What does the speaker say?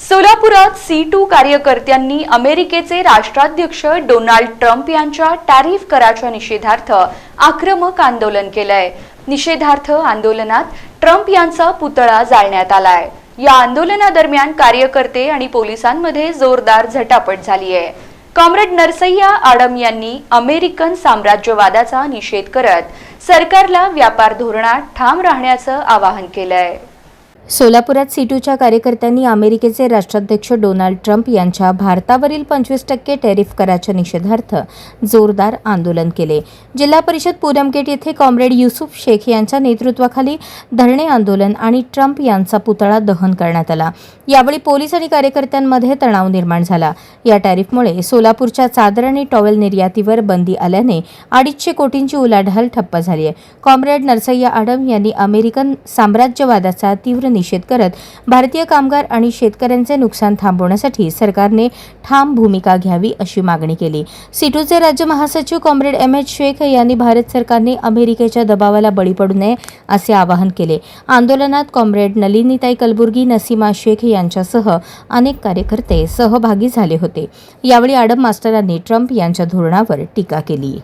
सोलापुरात C to कार्यकर्त्यांनी अमेरिकेचे राष्ट्राध्यक्ष डोनाल्ड ट्रम्प यांच्या टॅरिफ कराच्या निषेधार्थ आक्रमक आंदोलन केलंय. निषेधार्थ आंदोलनात ट्रम्प यांचा पुतळा जाळण्यात आलाय. या आंदोलनादरम्यान कार्यकर्ते आणि पोलिसांमध्ये जोरदार झटापट झाली आहे कॉम्रेड नरसय्या आडम यांनी अमेरिकन साम्राज्यवादाचा निषेध करत सरकारला व्यापार धोरणात ठाम राहण्याचं आवाहन केलंय. सोलापुरात सीटूच्या कार्यकर्त्यांनी अमेरिकेचे राष्ट्राध्यक्ष डोनाल्ड ट्रम्प यांच्या भारतावरील पंचवीस टक्के टॅरिफ कराच्या निषेधार्थ जोरदार आंदोलन केले. जिल्हा परिषद पूनमगेट येथे कॉम्रेड युसुफ शेख यांच्या नेतृत्वाखाली धरणे आंदोलन आणि ट्रम्प यांचा पुतळा दहन करण्यात आला. यावेळी पोलीस आणि कार्यकर्त्यांमध्ये तणाव निर्माण झाला. या टॅरिफमुळे सोलापूरच्या चादर आणि टॉवेल निर्यातीवर बंदी आल्याने अडीचशे कोटींची उलाढाल ठप्प झाली आहे. कॉम्रेड नरसय्या आडम यांनी अमेरिकन साम्राज्यवादाचा तीव्र निषेध करत भारतीय कामगार आणि शेतकऱ्यांचे नुकसान थांबवण्यासाठी सरकारने ठाम भूमिका घ्यावी अशी मागणी केली. सिटूचे राज्य महासचिव कॉम्रेड एम एच शेख यांनी भारत सरकारने अमेरिकेच्या दबावाला बळी पडू नये असे आवाहन केले. आंदोलनात कॉम्रेड नलिनीताई कलबुर्गी नसीमा शेख यांच्यासह अनेक कार्यकर्ते सहभागी झाले होते. यावेळी आडम मास्टरांनी ट्रम्प यांच्या धोरणावर टीका केली.